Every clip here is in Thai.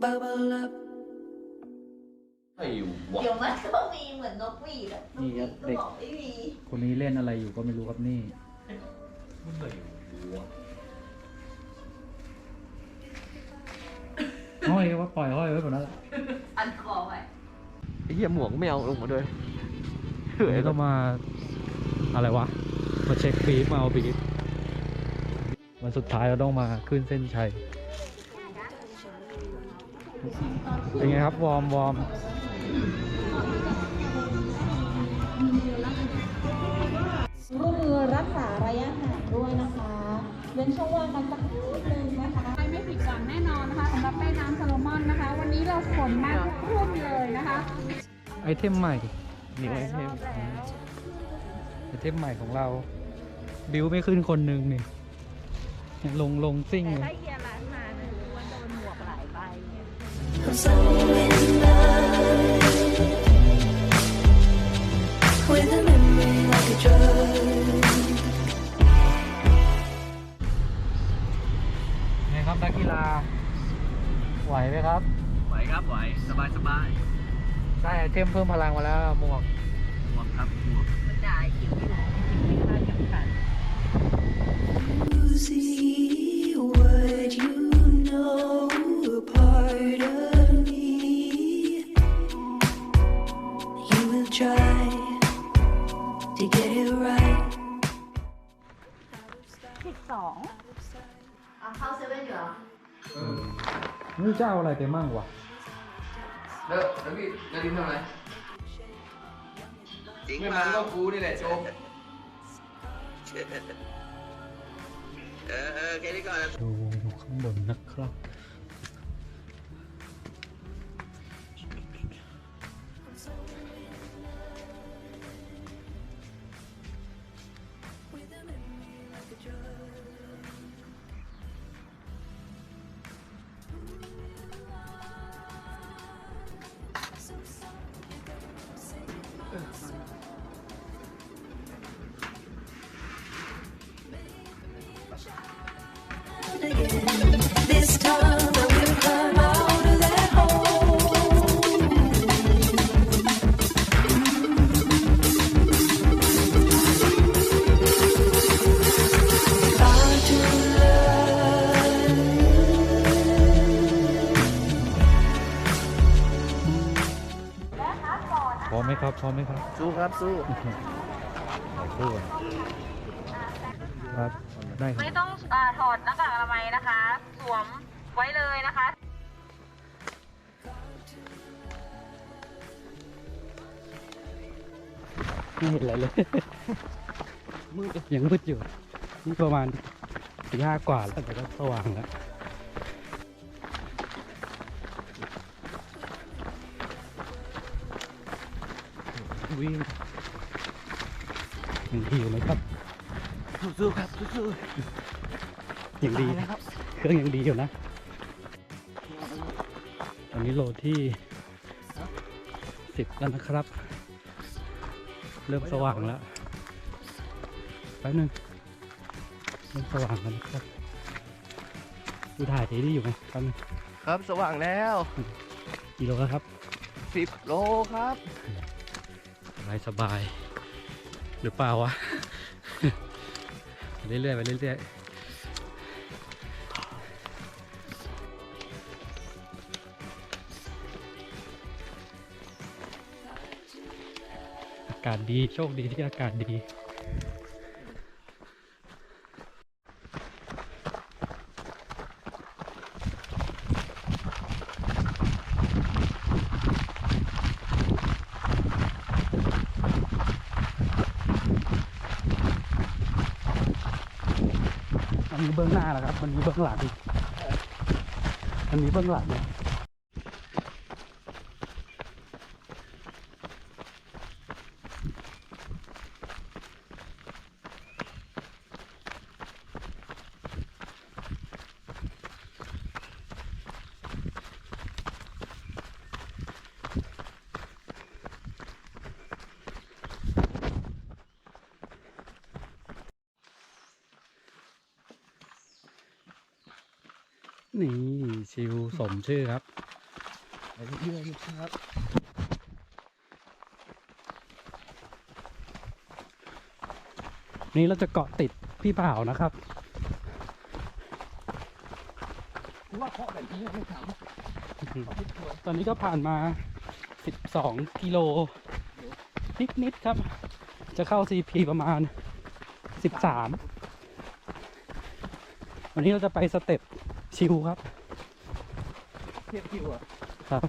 let your cup bubble up. ไอ้วะเดี๋ยวมันก็มีเหมือนนกหวีดอะนกหนี่วีครัดบก็เด็กบอกไม่มีคนนี้เล่นอะไรอยู่ก็ไม่รู้ครับนี่มันไอ้วะห้อยว่าปล่อยห้อยไว้แบบนั้นแหละอันคอไว้ไอ้เหี้ยหมวกไม่เอาลงมาด้วยเดี๋ยวต้องมาอะไรวะ มาเช็คบีฟมาเอาบีฟวันสุดท้ายเราต้องมาขึ้นเส้นชัย เป็นไงครับ วอร์มวอร์มร่วมมือรักษาระยะห่างด้วยนะคะเว้นช่องว่างกันสักนิดนึงนะคะไปไม่ผิดหวังแน่นอนนะคะสำหรับแม่น้ำโซโลมอนนะคะ วันนี้เราขนมาทุกรุ่นเลยนะคะ ไอเทมใหม่นี่ไอ้เทมไอเทมใหม่ของเรา บิวไม่ขึ้นคนหนึ่งนี่ลงลงซิ่งเลย ไงครับนักกีฬา ไหวไหมครับ ไหวครับไหวสบายสบายได้ไอเทมเพิ่มพลังมาแล้วหมวกหมวกครับหมวกมันด่าหิวอยู่จริงๆไม่ค่าจำกัด See what you know, try to get it right. สิบสองเอาเข้าเซเว่นอยู่เหรอนี่จะเอาอะไรไปมั่งวะ แล้วแล้วพี่นารินทำอะไรไม่มันก็กูนี่แหละโจมดูข้างบนนะครับ ครับสู้ต่อสู้กันครับได้ครับไม่ต้องอาถอดหน้ากากอนามัยนะคะ สวมไว้เลยนะคะไม่เห็นอะไรเลยมืดยังมืดอยู่นี่ประมาณตีห้ากว่าแล้วแต่ก็สว่างแล้ว วิ่งยังดีอยู่ไหมครับสู้ครับสู้ยังดีเครื่องยังดีอยู่นะ ตอนนี้โหลดที่สิบแล้วนะครับ เริ่มสว่างแล้วแป๊บนึงเริ่มสว่างแล้วนะครับดูถ่ายทีนี่อยู่ไหมแป๊บนึงครับสว่างแล้วกิโลแล้วครับสิบโลครับสบายสบาย หรือเปล่าวะไปเรื่อยๆไปเรื่อยๆอากาศดี โชคดีที่อากาศดี อันนี้เบื้องหน้าแล้วครับ มันมีเบื้องหลัง มันมีเบื้องหลัง ชิวสมชื่อครับไปเรื่อยๆครับนี่เราจะเกาะติดพี่บ่าวนะครับกูว่าเคาะแบบนี้ไม่ถามตอนนี้ก็ผ่านมา 12 กิโล นิดๆครับ จะเข้า CP ประมาณ 13 วันนี้เราจะไปสเต็ปชิวครับ เทียบคิวอะครับ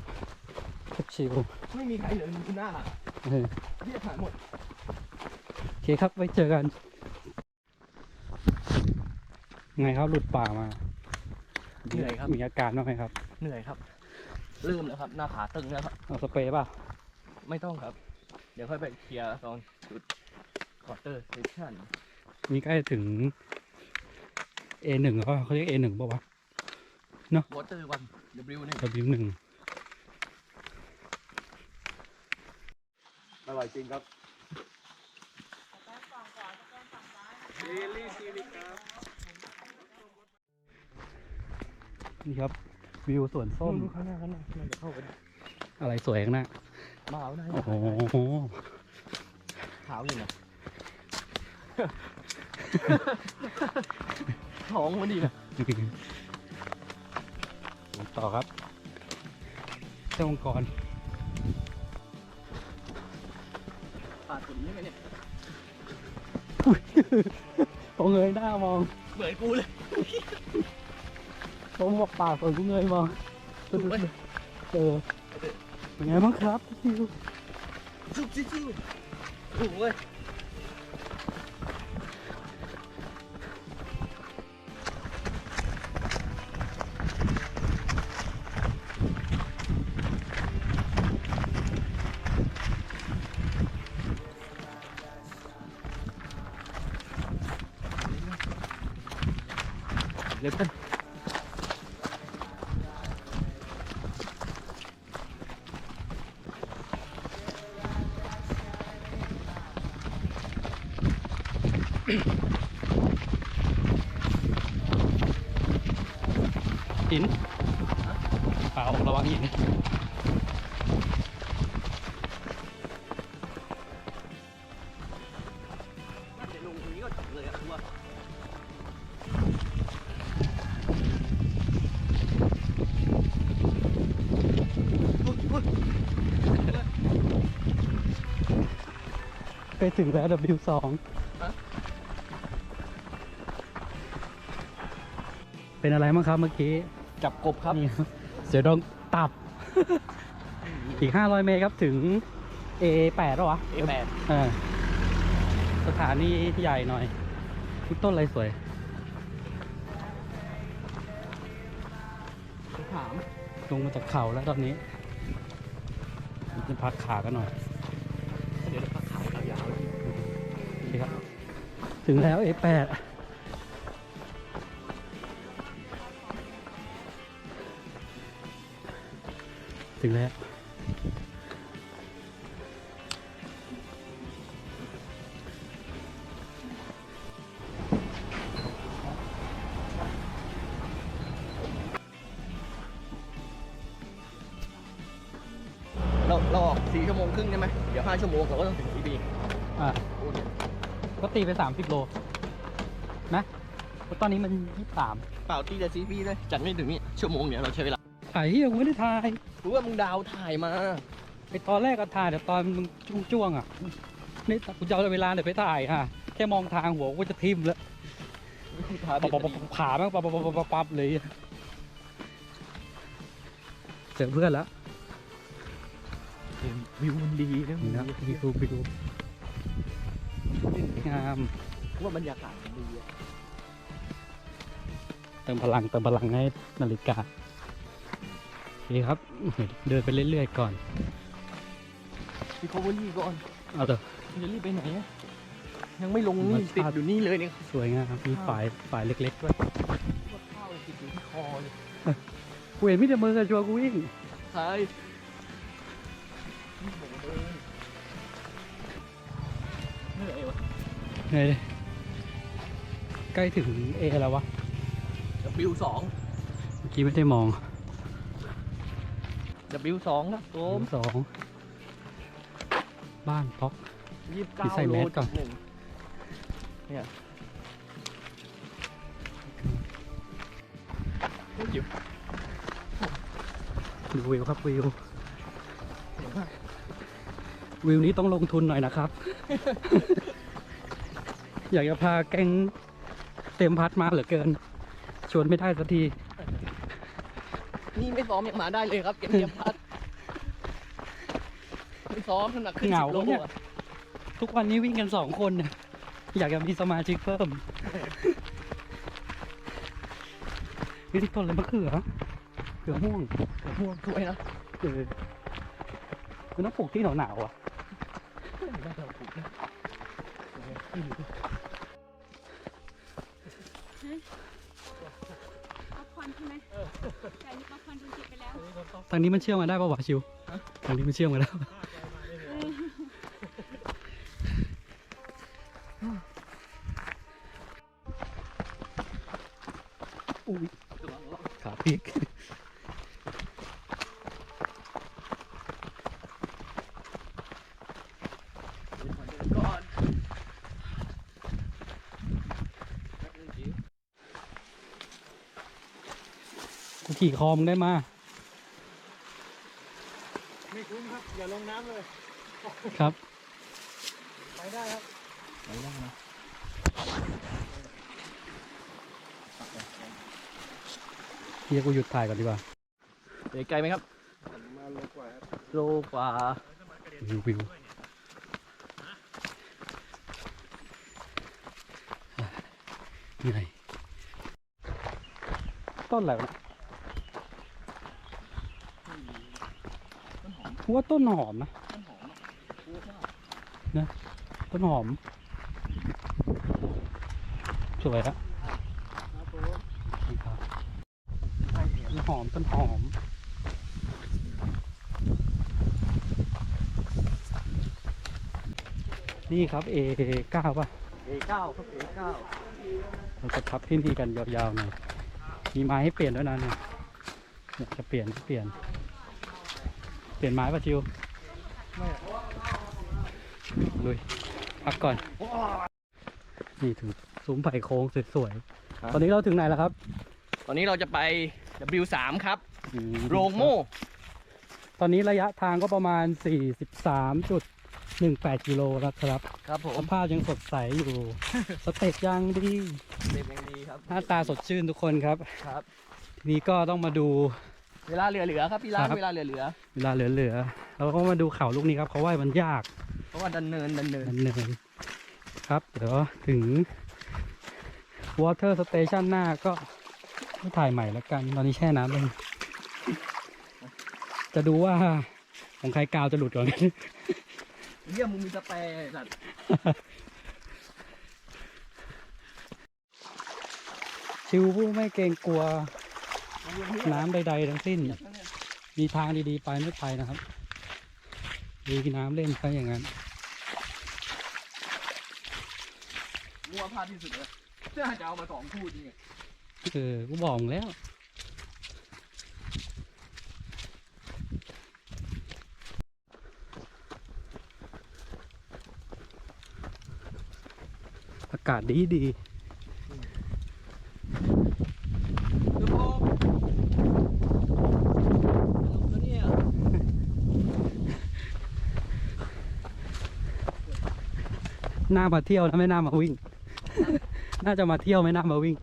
สเต็ปชิวไม่มีใครเหลืออยู่หน้าเออเทียบผ่านหมด โอเคครับไว้เจอกัน ไงครับหลุดป่ามาเหนื่อยครับ มีอาการบ้างไหมครับ เหนื่อยครับ เริ่มแล้วครับ หน้าขาตึงแล้วครับ เอาสเปรย์ป่ะ ไม่ต้องครับ เดี๋ยวค่อยไปเคลียร์ตอนจุดคอร์เตอร์เซสชั่นนี่ใกล้ถึง A1 เขาเขาเรียก A1 ป่าวะ วอเตอร์วัน W หนึ่ง W1 อร่อยจริงครับนี่ครับ วิวสวนส้มข้างหน้าข้างหน้าน่าจะเข้าไปได้อะไรสวยข้างหน้ามาเอาได้โอ้โหขาวอยู่นะท้องมันดีนะ ต่อครับเจ้ามังกรปาดสุดนี่ไหมเนี่ยพอเงยหน้ามองเหมือนกูเลยผมบอกปากส่วนกูเงยมองถูกไหมเออเป็นไงบ้างครับพี่วิวสู้สู้สู้ถูกเว้ย หินเปล่าระวังหินเดี๋ยวลงตรงนี้ก็จบเลยอะกูว่าไปถึงแล้ว W2 เป็นอะไรมั้างครับเมื่อกี้จับกบครับ นี่ครับเสือดงตับ อีก 500 เมตรครับถึง A8 แล้ววะ A8 เออสถานีใหญ่หน่อยทุกต้นอะไรสวยถามลงมาจากเขาแล้วตอนนี้จะพักขากันหน่อย เดี๋ยวเราพักขาเรายาวโอเคครับ ถึงแล้ว A8 ถึงแล้ว เราเราออกสี่ชั่วโมงครึ่งใช่ไหมเดี๋ยวห้าชั่วโมงเราก็ต้องถึงทีบีอ่าก็ตีไป 30 โล นะเพราะตอนนี้มัน 23 เปล่าตีแต่ซีบีเลยจัดไม่ถึงนี่ชั่วโมงเนี่ยเราใช้เวลา ถ่ายเฮียกูไม่ได้ถ่ายกูว่ามึงดาวถ่ายมาไอตอนแรกก็ถ่ายแต่ตอนมึงจ้วงๆอะนี่กูจะเอาเวลาไหนไปถ่ายฮะแค่มองทางหัวกูจะทิ่มแล้วถ่ายปับปับปับปับขาแม่งปับปับปับปับปับปับเลยเจอเพื่อนแล้ววิวมันดีนะนี่นะพี่ดูพี่ดูงามกูว่าบรรยากาศมันดีอะเติมพลังเติมพลังให้นาฬิกา โอเคครับ เดินไปเรื่อยๆก่อนพี่โคเวอรี่ก่อน เอาเถอะมึงจะรีบไปไหนอะยังไม่ลงธรรมนี่ชาติติดอยู่นี่เลยเนี่ยสวยงามมีฝายฝายเล็กๆด้วยพวกข้าวติดอยู่ที่คอเลยกูเห็นพี่เดมือกับชัวร์กูวิ่งใช่เหนื่อยวะไหนดิใกล้ถึงเอแล้ววะวิวสองโอเคกี้ไม่ได้มอง W2 ครับผผมมสองบ้านพ็อก ยี่สิบพี่เก้าใส่โลแมสก่อนจุดหนึ่งเนี่ยโอ้ยจิ๋วดูวิวครับวิว วิวนี้ต้องลงทุนหน่อยนะครับ อยากจะพาแก๊งเต็มพัดมาเหลือเกิน ชวนไม่ได้สักที นี่ไม่ซ้อมยังมาได้เลยครับเกมเกมพัดไม่ซ้อมขนาดขึ้นเหสิงาบโลเนี่ย อะทุกวันนี้วิ่งกันสองคนเนี่ยอยากจะมีสมาชิกเพิ่มนี่ที่ต้นเลยมะเขือเขือม่วงม่วงสวยนะเออมันต้องปลูกที่หนาวๆอะ ช่ไหมแต่อันนี้ป๊อปคอร์นคุณกินไปแล้ว ทางนี้มันเชื่อมมาได้ป่าวะชิวทางนี้มันเชื่อมมาแล้ว กูขี่คอมงได้มา ไม่คุ้มครับ อย่าลงน้ำเลย ครับ ไปได้ครับ ไปได้นะเฮียกูหยุดถ่ายก่อนดีกว่าเดี๋ยวไกลไหมครับมาลงกว่าครับโลกว่าวิววิวเหนื่อยต้นอะไรวะ ว่าต้นหอมนะนะต้นหอม สวยอะต้นหอม ต้นหอมนี่ครับ A9 ป่ะ A9 ครับ A9 เราจะพับที่นี่กันยาวๆหน่อย มีไม้ให้เปลี่ยนด้วยนะเนี่ยเนี่ยจะเปลี่ยนเปลี่ยน เปลี่ยนไม้ป่ะจิวลุยพักก่อน นี่ถึงซุ้มไผ่โค้งสวยครับๆตอนนี้เราถึงไหนแล้วครับ ตอนนี้เราจะไป W3 ครับอืมโรงโม่ ตอนนี้ระยะทางก็ประมาณ 43.18 กิโลแล้วครับ ครับผสมภาพยังสดใสอยู่ สเต็ปยังดีเด็กยังดีครับ หน้าตาสดชื่นทุกคนครับ ครับ ทีนี้ก็ต้องมาดู เวลาเหลือๆครับพี่ร้านครับ เวลาเหลือเวลาเหลือๆเราก็มาดูเขาลูกนี้ครับเขาว่ามันยากๆเพราะว่าดันเนินดันเนินนันเนินครับเดี๋ยวถึง Water Station หน้าก็ไม่ถ่ายใหม่แล้วกัน ตอนนี้แช่น้ำเลยจะดูว่าของใครกาวจะหลุดก่อน เยี่ยมมึงมีสเปรย์สัตว์ชิวผู้ไม่เกรงกลัว น้ำใดๆทั้งสิ้น มีทางดีๆ ไปไม่ไปนะครับดูน้ำเล่นไปอย่างนั้นมั่วพลาดที่สุดเลยน่าจะเอามาสองคู่จริงอะเออกูบอกมึงแล้วอากาศดีดีดูโอ้ลงตัวเนี่ย ห น้ามาเที่ยวนะไม่น่ามาวิ่ง น่าจะมาเที่ยวไม่น่ามาวิ่ง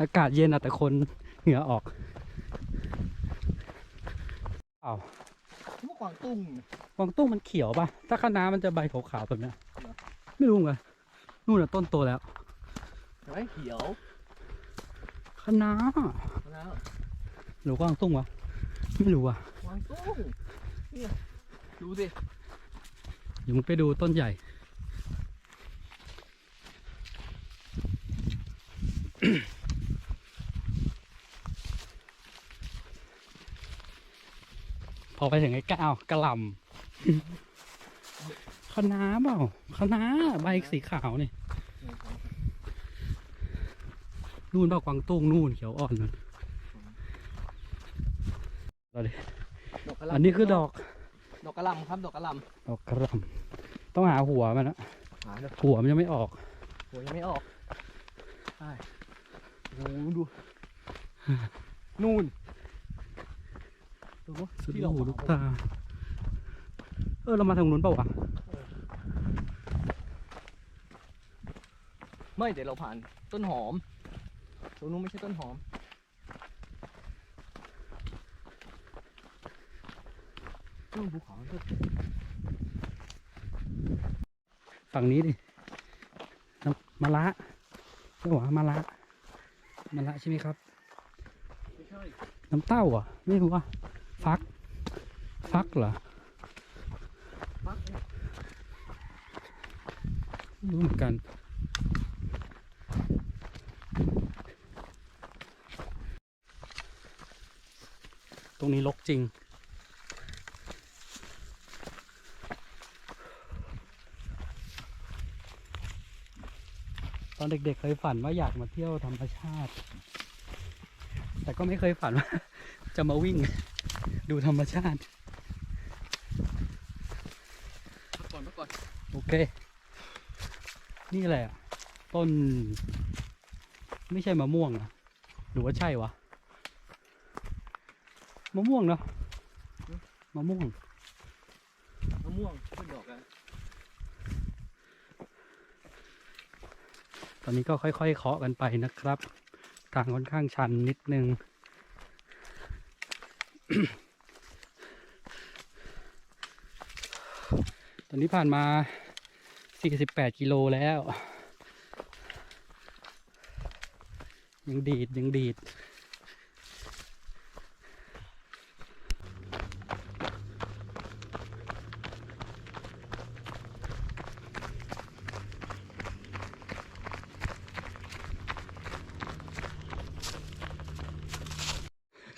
อากาศเย็นอะแต่คนเหงื่อออกอ้าวพวกกวางตุ้งกวางตุ้งมันเขียวป่ะถ้าคะน้ามันจะใบขาวๆแบบเนี้ยไม่รู้ไงนู่นน่ะต้นโตแล้วเห็นไหมเขียวคะน้าแล้วหรือกวางตุ้งวะไม่รู้อะกวางตุ้งเนี่ยดูสิ เดี๋ยวมึงไปดูต้นใหญ่ พอไปถึงไอ้ก้าวกระลำคะน้าเปล่าคะน้าใบสีขาวนี่นู่นเปล่ากวางตุ้งนู่นเขียวอ่อนนั่นเล่ำอันนี้คือดอก ดอกกระหล่ำครับดอกกระหล่ดอกกระหล่ำต้องหาหัวมันนะำหาเนอะหัวมันยังไม่ออก หัวยังไม่ออกใช่โอ้โหดูนู่นดูวะสุดที่ลูเรากหูมาลูกตา เออเรามาทางนู้นเปล่าวะไม่เดี๋ยวเราผ่านต้นหอมตรงนู้นไม่ใช่ต้นหอม นู่นภูเขาฝั่งนี้ดิน้ำมะละใช่หวะมะละมะละใช่ไหมครับ น้ำเต้าอะ ไม่รู้ว่าฟัก ฟักเหรอฟักเนี่ยไม่รู้เหมือนกันตรงนี้ลกจริง ตอน เด็กๆเคยฝันว่าอยากมาเที่ยวธรรมชาติ แต่ก็ไม่เคยฝันว่า จะมาวิ่งดูธรรมชาติพักก่อนพักก่อนโอเค นี่แหละ ต้น ไม่ใช่มะม่วงอะหรือว่าใช่วะมะม่วงเนาะมะม่วงมะม่วงขึ้นดอกกัน ต อนนี้ก็ค่อยๆเคาะกันไปนะครับ ทางค่อนข้างชันนิดนึง ตอนนี้ผ่านมา 48 กิโลแล้ว ยังดีด ยังดีด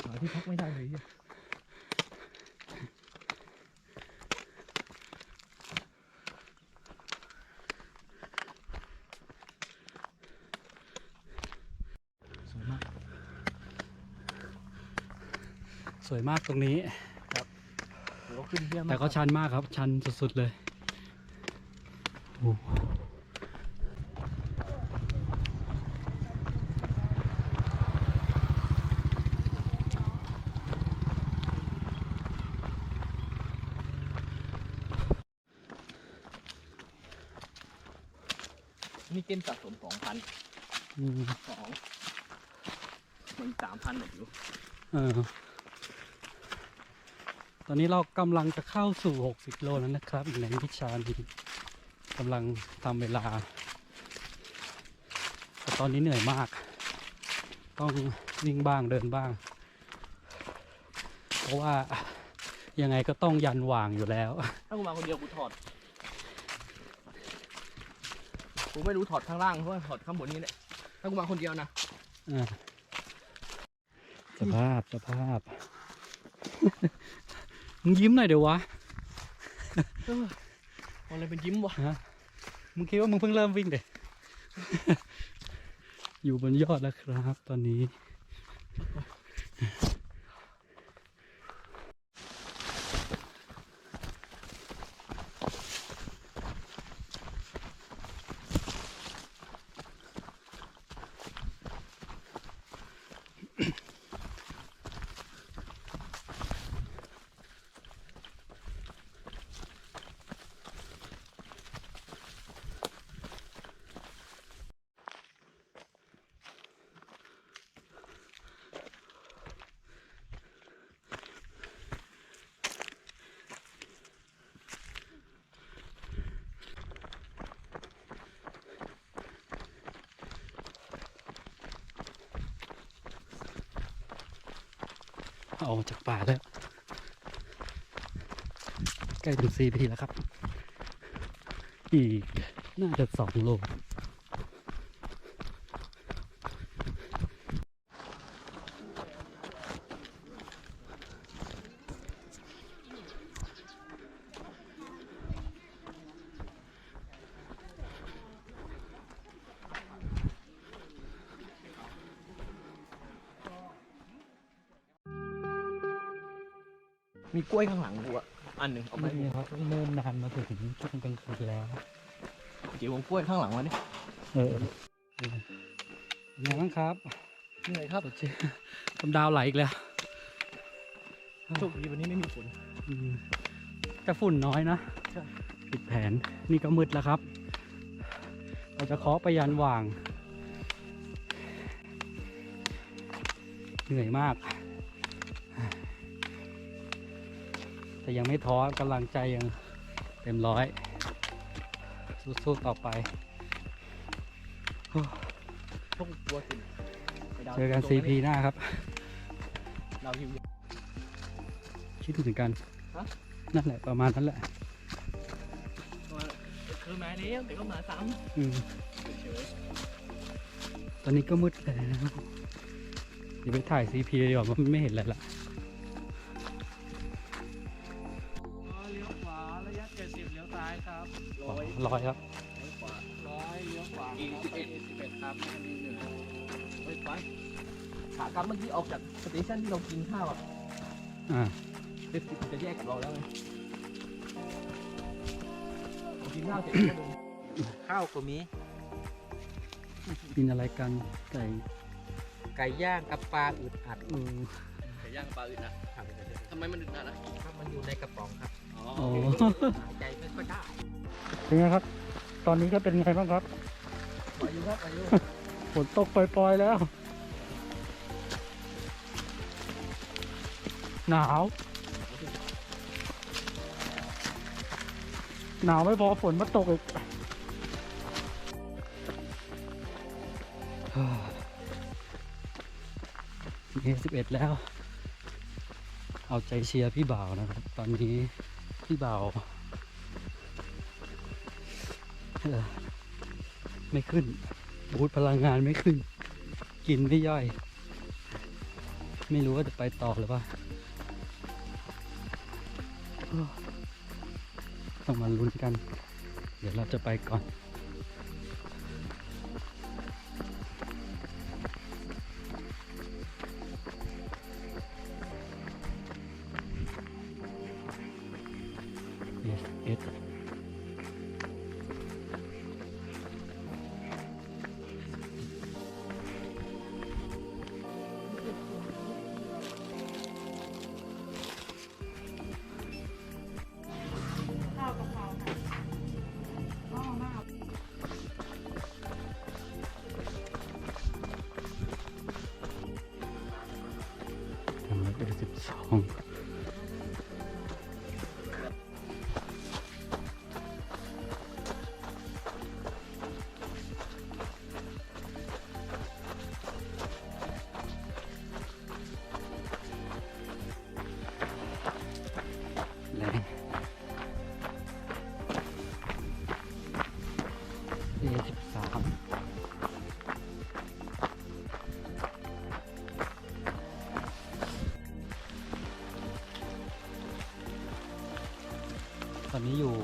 หาที่พักไม่ได้เลยเนี่ย สวยมาก สวยมากตรงนี้โหขึ้นเยี่ยมแต่ก็ชันมากครับ ชันสุดๆเลยโอ้นี่เกณฑ์สะสมสองพันอืมสองมันสามพันหมดอยู่เออต อนนี้เรากำลังจะเข้าสู่ 60 โลแล้วนะครับในวิชานี้กำลังทำเวลาแต่ตอนนี้เหนื่อยมาก ต้องวิ่งบ้างเดินบ้าง เพราะว่ายังไงก็ต้องยันหว่างอยู่แล้ว ถ้ากูมาคนเดียวกูถอด กูไม่รู้ถอดข้างล่างเพราะว่าถอดข้างบนนี้แหละถ้ากูมาคนเดียวนะอ่าสภาพสภาพ มึงยิ้มหน่อยเดี๋ยววะเออมันอะไรเป็นยิ้มวะฮะมึงคิดว่ามึงเพิ่งเริ่มวิ่งเด็อยู่บนยอดแล้วครับ ตอนนี้ ออกจากป่าแล้ว ใกล้ถึงซีพีแล้วครับ อีกน่าจะสองโล กล้วยข้างหลังกูอะอันหนึ่งเอาไปนี่ครับเริ่มนานมาถึงช่วงกลางคืนแล้วจิ๋วผมกล้วยข้างหลังมาดิเออเป็นไงบ้างครับเหนื่อยครับสดชื่นคำดาวไหลอีกแล้ว โชคดีวันนี้ไม่มีฝนอืมแต่ฝุ่นน้อยนะใช่ ปิดแผนนี่ก็มืดแล้วครับ เราจะเคาะไปยันหว่าง เหนื่อยมาก ยังไม่ท้อกำลังใจยังเต็มร้อย สู้ๆต่อไปพวกกลัวสิไดาวเจอกัน CP หน้าครับดาวหิว คิดถึงกัน ฮะ นั่นแหละประมาณนั้นแหละคือมาแล้วแต่ก็มาซ้อืมำเฉยตอนนี้ก็มืดแล้วเดี๋ยวไปถ่าย CP ดีกว่าเพราะมันไม่เห็นอะไรละ ร้อยร้อยครับขวาร้อยเลี้ยวขวาอีสิบเอ็ดสิบเอ็ดครับมีหนึ่งไปไปขากลับเมื่อกี้ออกจากสเตชันที่เรากินข้าวอะอ่าเด็กจะแยกกับเราแล้วไงเรากินข้าวเสร็จก็เดินข้าวก็มีกินอะไรกันไก่ไก่ย่างกับปลาอึดอัดเออไก่ย่างปลาอึดนะครับทำไมมันอึดอัดอะครับมันอยู่ในกระป๋องครับอ๋อ เป็นไงครับ ตอนนี้ก็เป็นไงบ้างครับอายุครับอายุฝนตกปล่อยๆแล้ว หนาว หนาวไม่พอฝนมาตกอีกเอสิบเอ็ดแล้ว เอาใจเชียร์พี่บ่าวนะครับ ตอนนี้พี่บ่าวเอ่อ ไม่ขึ้น บูตพลังงานไม่ขึ้น กินไม่ย่อย ไม่รู้ว่าจะไปต่อหรือเปล่าต้องมาลุ้นกัน เดี๋ยวเราจะไปก่อน ตอนนี้อยู่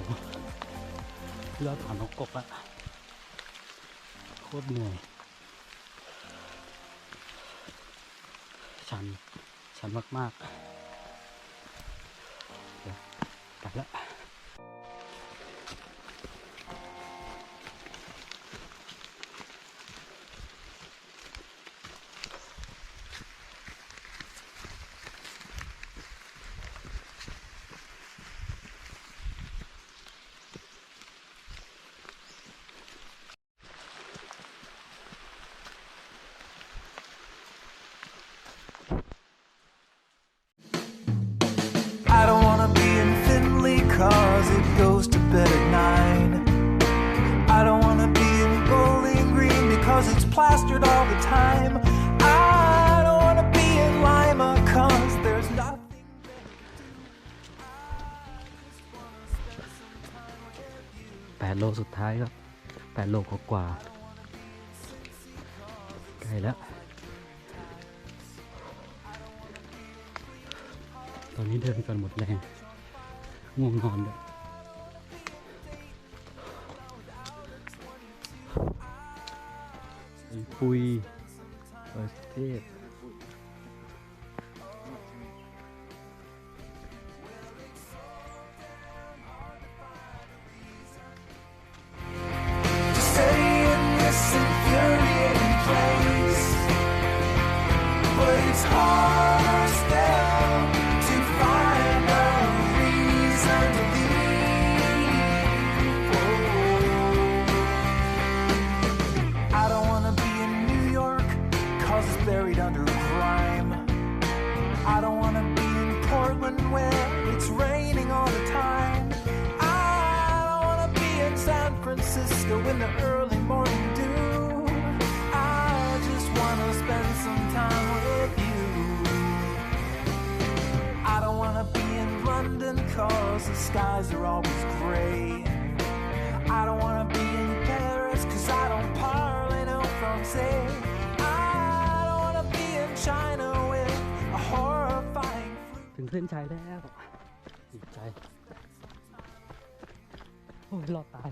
ยอดผานกกบอะโคตรเหนื่อย ชัน ชันมาก ๆ cause it's plastered all the time. I don't wanna be in Lima cause there's nothing. แปดโลสุดท้ายครับแปดโลกกว่าใกล้แล้ว ตอนนี้เดินกันหมดแรงง่วงนอนด้วย ปุยเปิดเทพ cause the skies are always gray. I don't wanna be in Paris cause I don't parley no Francais. I don't wanna be in China with a horrifying ถึงเส้นชัยแล้วดีใจ โอ้ยรอดตาย